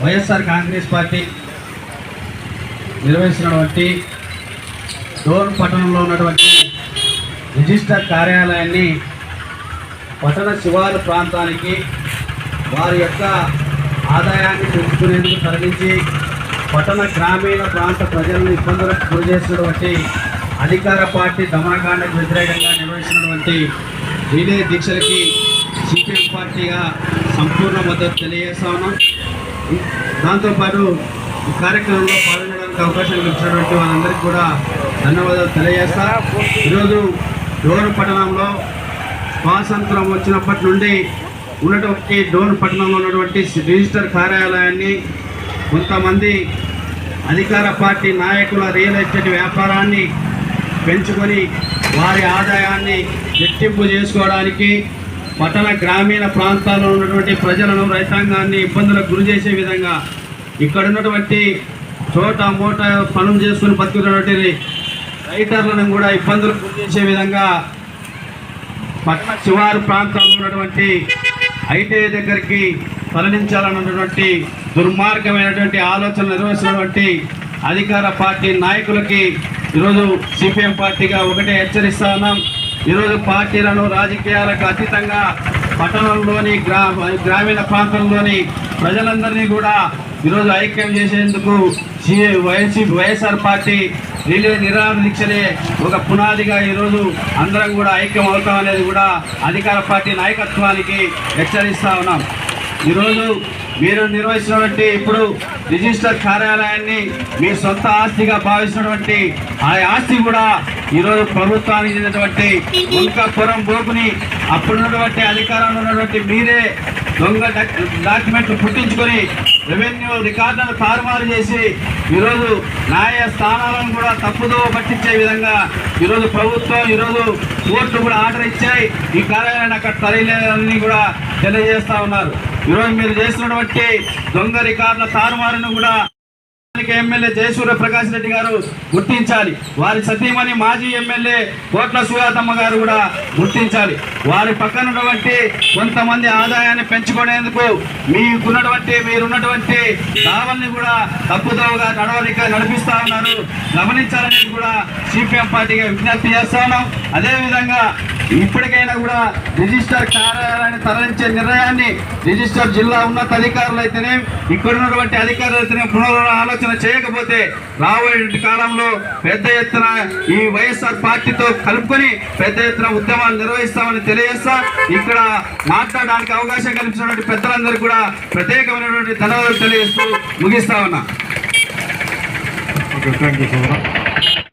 YSR Congress party నిర్వహిస్తున్నటువంటి door పట్టణంలో ఉన్నటువంటి రిజిస్టర్ కార్యాలయాన్ని పట్టణ శివారు ప్రాంతానికి వారి యొక్క ఆదాయాన్ని పెంచుకునేందుకు తరలించి పట్టణ గ్రామీణ ప్రాంత ప్రజలను ఇబ్బందులకు గురి చేసినటువంటి అధికార పార్టీ దమనకాండకు వ్యతిరేకంగా నిర్వహిస్తున్నటువంటి రిలే దీక్షలకి సిపిఎం పార్టీగా సంపూర్ణ మద్దతు తెలియజేస్తా ఉన్నాం. దాంతోపాటు ఈ కార్యక్రమంలో పాల్గొనడానికి అవకాశం ఇచ్చినటువంటి వాళ్ళందరికీ కూడా ధన్యవాదాలు తెలియజేస్తా. ఈరోజు డోన్ పట్టణంలో స్వాతంత్రం వచ్చినప్పటి నుండి ఉన్నటువంటి డోన్ పట్టణంలో ఉన్నటువంటి రిజిస్టర్ కార్యాలయాన్ని కొంతమంది అధికార పార్టీ నాయకుల రియల్ ఎస్టేట్ వ్యాపారాన్ని పెంచుకొని వారి ఆదాయాన్ని రెట్టింపు చేసుకోవడానికి పట్టణ గ్రామీణ ప్రాంతాల్లో ఉన్నటువంటి ప్రజలను రైతాంగాన్ని ఇబ్బందులకు గురి చేసే విధంగా ఇక్కడ ఉన్నటువంటి చోట మూట పనులు చేసుకుని బతుకుతున్నటువంటి రైటర్లను కూడా ఇబ్బందులకు గురి చేసే విధంగా పట్టణ శివారు ప్రాంతాల్లో ఉన్నటువంటి ఐటీఐ దగ్గరికి తరలించాలన్నటువంటి దుర్మార్గమైనటువంటి ఆలోచన నిర్వహిస్తున్నటువంటి అధికార పార్టీ నాయకులకి ఈరోజు సిపిఎం పార్టీగా ఒకటే హెచ్చరిస్తా ఉన్నాం. ఈరోజు పార్టీలను రాజకీయాలకు అతీతంగా పట్టణంలోని గ్రా గ్రామీణ ప్రాంతంలోని ప్రజలందరినీ కూడా ఈరోజు ఐక్యం చేసేందుకు వైఎస్సీ వైఎస్ఆర్ పార్టీ రిలే నిరాహార దీక్షలే ఒక పునాదిగా ఈరోజు అందరం కూడా ఐక్యం అవుతాం అనేది కూడా అధికార పార్టీ నాయకత్వానికి హెచ్చరిస్తా ఉన్నాం. ఈరోజు మీరు నిర్వహిస్తున్నటువంటి ఇప్పుడు రిజిస్టర్ కార్యాలయాన్ని మీ సొంత ఆస్తిగా భావిస్తున్నటువంటి ఆ ఆస్తి కూడా ఈరోజు ప్రభుత్వానికి చెందినటువంటి పురం బోకుని అప్పుడున్నటువంటి అధికారంలో ఉన్నటువంటి మీరే దొంగ డాక్యుమెంట్లు పుట్టించుకొని రెవెన్యూ రికార్డులను తారుమారు చేసి ఈరోజు న్యాయ స్థానాలను కూడా తప్పుదో పట్టించే విధంగా ఈరోజు ప్రభుత్వం ఈరోజు కోర్టు కూడా ఆర్డర్ ఇచ్చాయి. ఈ కార్యాలయాన్ని అక్కడ తరలిలేదని కూడా తెలియజేస్తా ఉన్నారు. ఈరోజు మీరు చేస్తున్నటువంటి దొంగ రికార్డుల తారుమారును కూడా ఎమ్మెల్యే జయసూర్య ప్రకాష్ రెడ్డి గారు గుర్తించాలి. వారి సతీమణి మాజీ ఎమ్మెల్యే కోట్ల సుజాతమ్మ గారు కూడా గుర్తించాలి. వారి పక్కన ఉన్నటువంటి కొంతమంది ఆదాయాన్ని పెంచుకునేందుకు మీకున్నటువంటి మీరున్నటువంటి దావల్ని కూడా తప్పుదోవగా నడవడిక నడిపిస్తా ఉన్నారు. గమనించాలని కూడా సిపిఎం పార్టీగా విజ్ఞప్తి చేస్తా ఉన్నాం. అదేవిధంగా ఇప్పటికైనా కూడా రిజిస్టర్ కార్యాలయాన్ని తరలించే నిర్ణయాన్ని రిజిస్టర్ జిల్లా ఉన్నత అధికారులు అయితేనే ఇక్కడ ఉన్నటువంటి అధికారులు అయితేనే పునర్ ఆలోచన చేయకపోతే రాబోయే కాలంలో పెద్ద ఎత్తున ఈ వైఎస్ఆర్ పార్టీతో కలుపుకొని పెద్ద ఎత్తున ఉద్యమాలు నిర్వహిస్తామని తెలియజేస్తా. ఇక్కడ మాట్లాడడానికి అవకాశం కల్పించినటువంటి పెద్దలందరూ కూడా ప్రత్యేకమైనటువంటి ధన్యవాదాలు తెలియజేస్తూ ముగిస్తా ఉన్నా. Okay thank you